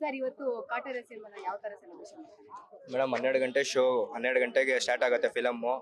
Sir, ಇವತ್ತು ಸಿನಿಮಾನ ಯಾವ ತರ ಸೆಲೆಬ್ರೇಷನ್ ಮೇಡಮ್, ಹನ್ನೆರಡು ಗಂಟೆ ಶೋ ಹನ್ನೆರಡು ಗಂಟೆಗೆ ಸ್ಟಾರ್ಟ್ ಆಗುತ್ತೆ ಫಿಲಮ್ಮು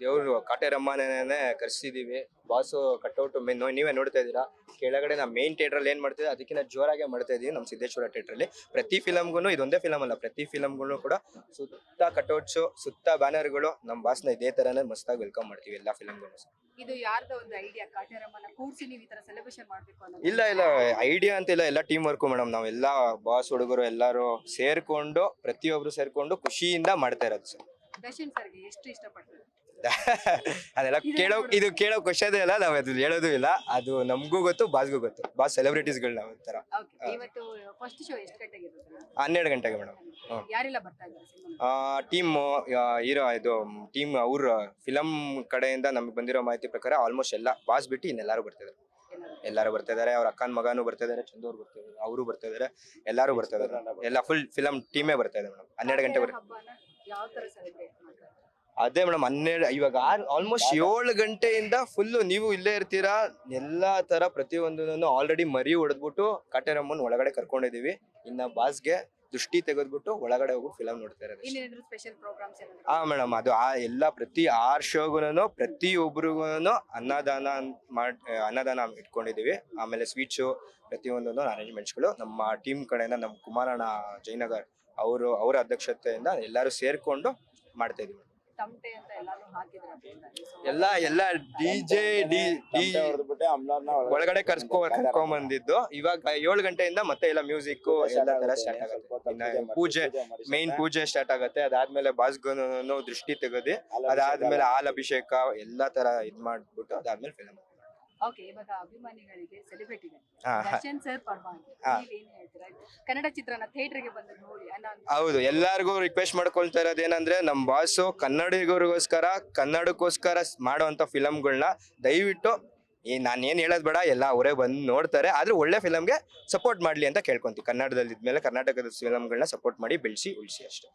ದೇವರು ಕಾಟೇರಮ್ಮನೇ ಕರೆಸಿದೀವಿ. ಬಾಸು ಕಟ್ಔಟ್ ಮೇನ್ ನೀವೇ ನೋಡ್ತಾ ಇದ್ದೀರಾ? ಕೆಳಗಡೆ ನಾವು ಮೇನ್ ಥಿಯೇಟ್ರಲ್ಲಿ ಏನು ಮಾಡ್ತೀವಿ ಅದಕ್ಕಿಂತ ಜೋರಾಗೆ ಮಾಡ್ತಾ ಇದೀವಿ ನಮ್ಮ ಸಿದ್ದೇಶ್ವರ ಥಿಯೇಟ್ರಲ್ಲಿ ಪ್ರತಿ ಫಿಲಮ್ಗೂ ಇದೊಂದೇ ಫಿಲಮ್ ಅಲ್ಲ ಪ್ರತಿ ಫಿಲಮ್ಗಳು ಕೂಡ ಸುತ್ತ ಕಟ್ಔಟ್ಸ್ ಸುತ್ತ ಬ್ಯಾನರ್ಗಳು ನಮ್ಮ ನ ಇದೇ ಥರನೇ ಮಸ್ತಾಗಿ ವೆಲ್ಕಮ್ ಮಾಡ್ತೀವಿ ಎಲ್ಲ ಫಿಲಮ್ಗಳು ಇದು ಇಲ್ಲ ಒಂದು ಐಡಿಯಾ ಅಂತ ಕೂರ್ಸಿ ನೀವು ಈ ತರ ಸೆಲೆಬ್ರೇಷನ್ ಮಾಡ್ಬೇಕು ಅನ್ನೋದು? ಇಲ್ಲ ಇಲ್ಲ ಐಡಿಯಾ ಎಲ್ಲ ಟೀಮ್ ವರ್ಕು ಮೇಡಮ್ ನಾವೆಲ್ಲ ಬಾಸ್ ಹುಡುಗರು ಎಲ್ಲರೂ ಸೇರ್ಕೊಂಡು ಪ್ರತಿಯೊಬ್ರು ಸೇರ್ಕೊಂಡು ಖುಷಿಯಿಂದ ಮಾಡ್ತಾ ಇರೋದು ಸರ್. ದರ್ಶನ್ ಸರ್ಗೆ ಎಷ್ಟು ಇಷ್ಟಪಡ್ತಾರೆ? ಅದೆಲ್ಲ ಕೇಳೋ ಇದು ಕೇಳೋ ಕ್ವಶನ್ ಅಲ್ಲ ನಾವ್ ಅದು ಹೇಳೋದು ಇಲ್ಲ. ಅದು ನಮಗೂ ಗೊತ್ತು ಬಾಸ್ಗೂ ಗೊತ್ತು. ಬಾಸ್ ಸೆಲೆಬ್ರಿಟೀಸ್ಗಳು ನಾವು ನಾವ್ ಓಕೆ ಇವತ್ತು ಫಸ್ಟ್ ಶೋ ಎಷ್ಟು ಗಂಟೆಗೆ ಇರುತ್ತೆ ಹನ್ನೆರಡು ಗಂಟೆಗೆ ಮೇಡಮ್. ಯಾರೆಲ್ಲ ಬರ್ತಾ ಟೀಮ್ ಹೀರೋ ಇದು ಟೀಮ್ ಅವ್ರ ಫಿಲಮ್ ಕಡೆಯಿಂದ ನಮ್ಗೆ ಬಂದಿರೋ ಮಾಹಿತಿ ಪ್ರಕಾರ ಆಲ್ಮೋಸ್ಟ್ ಎಲ್ಲ ಬಾಸ್ ಬಿಟ್ಟು ಇನ್ನೆಲ್ಲರೂ ಬರ್ತಿದ್ರು ಎಲ್ಲರೂ ಬರ್ತಾ ಇದಾರೆ ಅವ್ರ ಅಕ್ಕನ ಮಗನೂ ಬರ್ತಾ ಇದಾರೆ ಚಂದು ಅವ್ರು ಬರ್ತಾ ಇದಾರೆ ಅವರು ಬರ್ತಾ ಇದಾರೆ ಎಲ್ಲರೂ ಬರ್ತಾ ಇದಾರೆ. ಎಲ್ಲ ಫುಲ್ ಫಿಲಮ್ ಟೀಮೇ ಬರ್ತಾ ಇದೆ ಮೇಡಮ್. ಹನ್ನೆರಡು ಗಂಟೆ ಬರ್ ಹಬ್ಬನ ಯಾವ ತರ ಸೆಲೆಬ್ರೇಟ್ ಮಾಡ್ತಾರೆ ಅದೇ ಮೇಡಮ್ ಹನ್ನೆರಡು ಇವಾಗ ಆಲ್ಮೋಸ್ಟ್ ಏಳು ಗಂಟೆಯಿಂದ ಫುಲ್ ನೀವು ಇಲ್ಲೇ ಇರ್ತೀರಾ? ಎಲ್ಲಾ ತರ ಪ್ರತಿಯೊಂದನ್ನು ಆಲ್ರೆಡಿ ಮರಿ ಹೊಡೆದ್ಬಿಟ್ಟು ಕಾಟೇರಮ್ಮನ್ ಒಳಗಡೆ ಕರ್ಕೊಂಡಿದೀವಿ ಇನ್ನ ಬಾಸ್ಗೆ ದೃಷ್ಟಿ ತೆಗೆದ್ಬಿಟ್ಟು ಒಳಗಡೆ ಹೋಗಿ ಫಿಲಮ್ ನೋಡ್ತಾ ಇರೋದು ಇನ್ನೇನಾದ್ರು ಸ್ಪೆಷಲ್ ಪ್ರೋಗ್ರಾಮ್ಸ್ ಏನಾದ್ರು? ಹಾ ಮೇಡಮ್ ಅದು ಆ ಎಲ್ಲ ಪ್ರತಿ ಆರ್ ಶೋಗುನು ಪ್ರತಿಯೊಬ್ಬರಿಗೂ ಅನ್ನದಾನ ಅಂತ್ ಮಾಡ್ ಅನ್ನದಾನ ಇಟ್ಕೊಂಡಿದೀವಿ ಆಮೇಲೆ ಸ್ವೀಟ್ ಶೋ ಪ್ರತಿಯೊಂದನ್ನು ಅರೇಂಜ್ಮೆಂಟ್ಸ್ಗಳು ನಮ್ಮ ಟೀಮ್ ಕಡೆಯಿಂದ ನಮ್ಮ ಕುಮಾರಣ್ಣ ಜಯನಗರ್ ಅವರು ಅವರ ಅಧ್ಯಕ್ಷತೆಯಿಂದ ಎಲ್ಲರೂ ಸೇರಿಕೊಂಡು ಮಾಡ್ತಾ ಇದೀವಿ ತಮಟೆ ಅಂತ ಎಲ್ಲಾನು ಹಾಕಿದ್ರು ಎಲ್ಲ ಎಲ್ಲ ಡಿಜೆ ಡಿ ಡಿ ಒಳಗಡೆ ಕರ್ಸ್ಕೊ ಕರ್ಕೊಂಡ್ ಬಂದಿದ್ದು ಇವಾಗ ಏಳು ಗಂಟೆಯಿಂದ ಮತ್ತೆ ಎಲ್ಲ ಮ್ಯೂಸಿಕ್ ಎಲ್ಲ ತರ ಸ್ಟಾರ್ಟ್ ಆಗುತ್ತೆ. ಇನ್ನ ಪೂಜೆ ಮೇನ್ ಪೂಜೆ ಸ್ಟಾರ್ಟ್ ಆಗುತ್ತೆ. ಅದಾದ್ಮೇಲೆ ಬಾಸ್ಗನು ದೃಷ್ಟಿ ತೆಗದಿ ಅದಾದ್ಮೇಲೆ ಹಾಲ್ ಅಭಿಷೇಕ ಎಲ್ಲಾ ತರ ಇದ್ ಮಾಡ್ಬಿಟ್ಟು ಅದಾದ್ಮೇಲೆ ಫಿಲಮ್ ಓಕೆ ಇವಾಗ ಅಭಿಮಾನಿಗಳಿಗೆ ಹಾ. ದರ್ಶನ್ ಸರ್ ಪರವಾಗಿ ಹಾ. ನೀವೇನ್ ಹೇಳ್ತೀರಾ? ಕನ್ನಡ ಚಿತ್ರನ ಥಿಯೇಟರ್ಗೆ ಬಂದು ನೋಡಿ ಅನ್ನೋ ಹೌದು ಎಲ್ಲಾರ್ಗು ರಿಕ್ವೆಸ್ಟ್ ಮಾಡ್ಕೊಳ್ತಾ ಇರೋದೇನಂದ್ರೆ ನಮ್ ಬಾಸು ಕನ್ನಡಿಗರಿಗೋಸ್ಕರ ಕನ್ನಡಕ್ಕೋಸ್ಕರ ಮಾಡುವಂತ ಫಿಲಮ್ಗಳನ್ನ ದಯವಿಟ್ಟು ಈ ನಾನು ಏನ್ ಹೇಳೋದ್ ಬೇಡ ಎಲ್ಲ ಅವರೇ ಬಂದು ನೋಡ್ತಾರೆ. ಆದ್ರೆ ಒಳ್ಳೆ ಫಿಲಮ್ಗೆ ಸಪೋರ್ಟ್ ಮಾಡ್ಲಿ ಅಂತ ಕೇಳ್ಕೊಂತೀವಿ. ಕನ್ನಡದಲ್ಲಿ ಇದ್ಮೇಲೆ ಕರ್ನಾಟಕದ ಫಿಲಮ್ಗಳನ್ನ ಸಪೋರ್ಟ್ ಮಾಡಿ ಬೆಳೆಸಿ ಉಳಿಸಿ ಅಷ್ಟೇ.